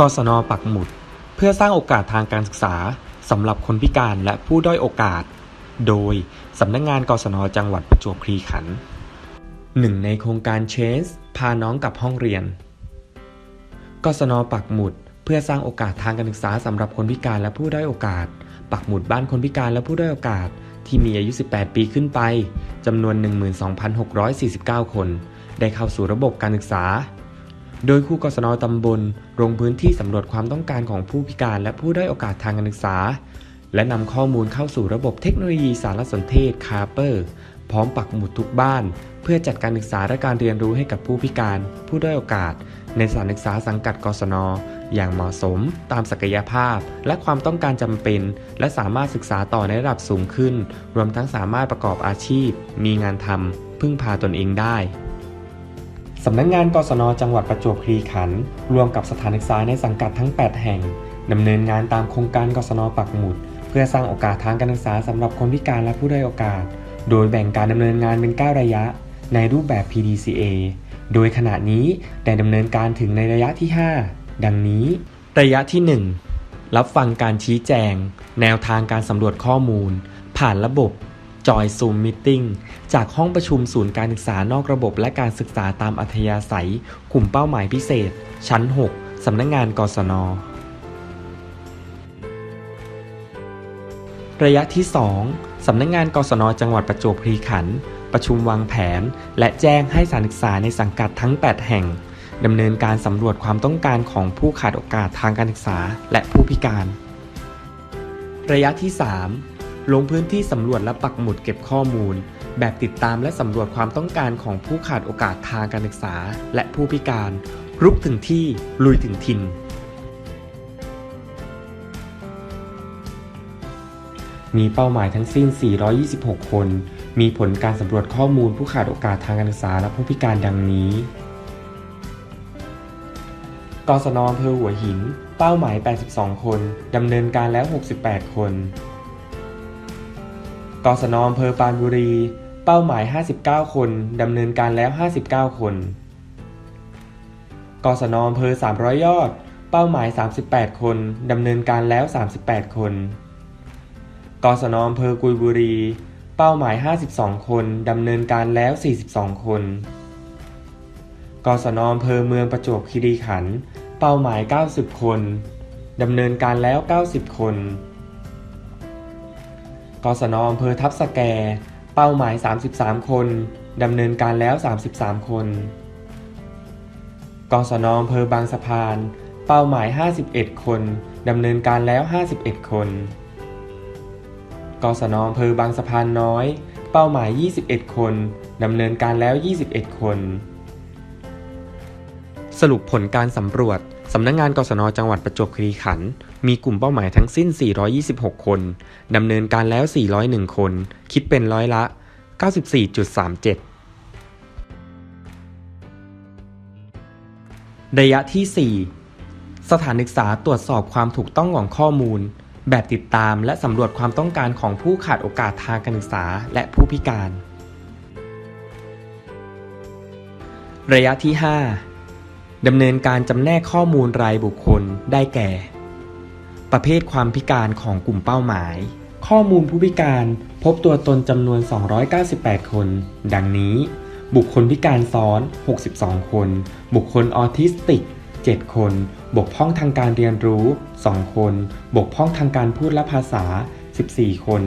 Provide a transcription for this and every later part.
กศนปักหมุด เพื่อสร้างโอกาสทางการศึกษาสำหรับคนพิการและผู้ด้อยโอกาส โดยสำนักงงานกศนจังหวัดประจวบคีรีขันธ์หนึ่งในโครงการเชสพาน้องกับห้องเรียน กศนปักหมุด เพื่อสร้างโอกาสทางการศึกษาสำหรับคนพิการและผู้ด้อยโอกาส ปักหมุดบ้านคนพิการและผู้ด้อยโอกาส ที่มีอายุ 18 ปีขึ้นไปจำนวน 12,649 คน ได้เข้าสู่ระบบการศึกษา โดยครูกศนตำบลลงพื้นที่สำรวจความต้องการของผู้พิการและผู้ด้อยโอกาสทางการศึกษา และนำข้อมูลเข้าสู่ระบบเทคโนโลยีสารสนเทศคาเปอร์ พร้อมปักหมุดทุกบ้าน เพื่อจัดการศึกษาและการเรียนรู้ให้กับผู้พิการ ผู้ด้อยโอกาส ในสถานศึกษาสังกัดกศนอย่างเหมาะสม ตามศักยภาพ และความต้องการจำเป็น และสามารถศึกษาต่อในระดับสูงขึ้น รวมทั้งสามารถประกอบอาชีพ มีงานทำพึ่งพาตนเองได้ สำนักงงานกศนจังหวัดประจวบคีรีขันธ์รวมกับสถานศึกษาในสังกัดทั้ง 8 แห่งดำเนินงานตามโครงการกศนปักหมุด เพื่อสร้างโอกาสทางการศึกษาสำหรับคนพิการและผู้ด้อยโอกาส โดยแบ่งการดำเนินงานเป็น 9 ระยะ ในรูปแบบ PDCA โดยขณะนี้ได้ดำเนินการถึงในระยะที่ 5 ดังนี้ ระยะที่ 1 รับฟังการชี้แจง แนวทางการสำรวจข้อมูล ผ่านระบบ จอยซูมมิ팅จากห้องประชุมศูนย์การศึกษานอกระบบและการศึกษาตามอัธยาศัย กลุ่มเป้าหมายพิเศษ ชั้น 6 สำนักงงานกศน ระยะที่ 2 สำนักงงานกศน จังหวัดประจวบคีรีขันธ์ประชุมวางแผน และแจ้งให้สถานศึกษาในสังกัดทั้ง 8 แห่งดำเนินการสำรวจความต้องการของผู้ขาดโอกาสทางการศึกษาและผู้พิการ ระยะที่ 3 ลงพื้นที่สำรวจและปักหมุดเก็บข้อมูล แบบติดตามและสำรวจความต้องการของผู้ขาดโอกาสทางการศึกษา และผู้พิการ รุกถึงที่ลุยถึงถิ่นมีเป้าหมายทั้งสิ้น 426 คน มีผลการสำรวจข้อมูลผู้ขาดโอกาสทางการศึกษาและผู้พิการดังนี้กศนอำเภอหัวหิน เป้าหมาย 82 คน ดำเนินการแล้ว 68 คน กศนอำเภอปานบุรี เป้าหมาย 59 คน ดำเนินการแล้ว 59 คนกศนอำเภอ300 ยอด เป้าหมาย 38 คน ดำเนินการแล้ว 38 คนกศนอำเภอกุยบุรี เป้าหมาย 52 คน ดำเนินการแล้ว 42 คนกศนอำเภอเมืองประจวบคีรีขันธ์ เป้าหมาย 90 คน ดำเนินการแล้ว 90 คน กศนอำเภอทับสแก เป้าหมาย 33 คน ดำเนินการแล้ว 33 คน กศนอำเภอบางสะพาน เป้าหมาย 51 คน ดำเนินการแล้ว 51 คน กศนอำเภอบางสะพานน้อย เป้าหมาย 21 คน ดำเนินการแล้ว 21 คน สรุปผลการสำรวจ สำนักงงานกศนจังหวัดประจวบคีรีขันธ์มีกลุ่มเป้าหมายทั้งสิ้น 426 คน ดำเนินการแล้ว 401 คน คิดเป็นร้อยละ 94.37 ระยะที่ 4 สถานศึกษาตรวจสอบความถูกต้องของข้อมูล แบบติดตามและสำรวจความต้องการของผู้ขาดโอกาสทางการศึกษาและผู้พิการ ระยะที่ 5 ดำเนินการจำแนกข้อมูลรายบุคคลได้แก่ ประเภทความพิการของกลุ่มเป้าหมาย ข้อมูลผู้พิการพบตัวตนจำนวน 298 คน ดังนี้ บุคคลพิการซ้อน 62 คน บุคคลออทิสติก 7 คน บกพร่องทางการเรียนรู้ 2 คน บกพร่องทางการพูดและภาษา 14 คน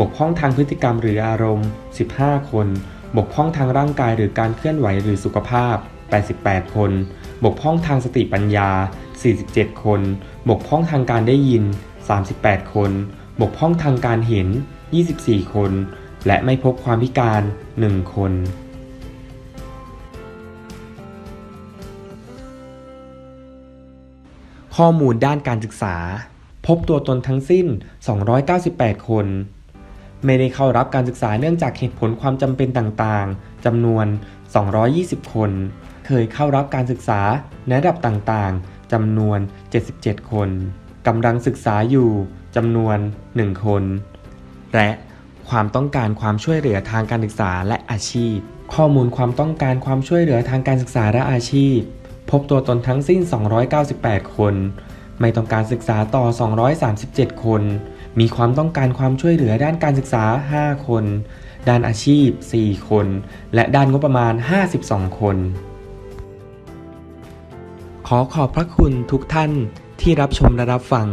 บกพร่องทางพฤติกรรมหรืออารมณ์ 15 คน บกพร่องทางร่างกายหรือการเคลื่อนไหวหรือสุขภาพ 88 คน บกพร่องทางสติปัญญา 47 คน บกพร่องทางการได้ยิน 38 คน บกพร่องทางการเห็น 24 คน และไม่พบความพิการ 1 คนข้อมูลด้านการศึกษา พบตัวตนทั้งสิ้น 298 คน ไม่ได้เข้ารับการศึกษาเนื่องจากเหตุผลความจำเป็นต่างๆจำนวน 220 คน เคยเข้ารับการศึกษาในระดับต่างๆจำนวน 77 คนกำลังศึกษาอยู่จำนวน 1 คน และความต้องการความช่วยเหลือทางการศึกษาและอาชีพ ข้อมูลความต้องการความช่วยเหลือทางการศึกษาและอาชีพ พบตัวตนทั้งสิ้น 298 คน ไม่ต้องการศึกษาต่อ 237 คน มีความต้องการความช่วยเหลือด้านการศึกษา 5 คน ด้านอาชีพ 4 คน และด้านงบประมาณ 52 คน ขอขอบพระคุณทุกท่านที่รับชมและรับฟัง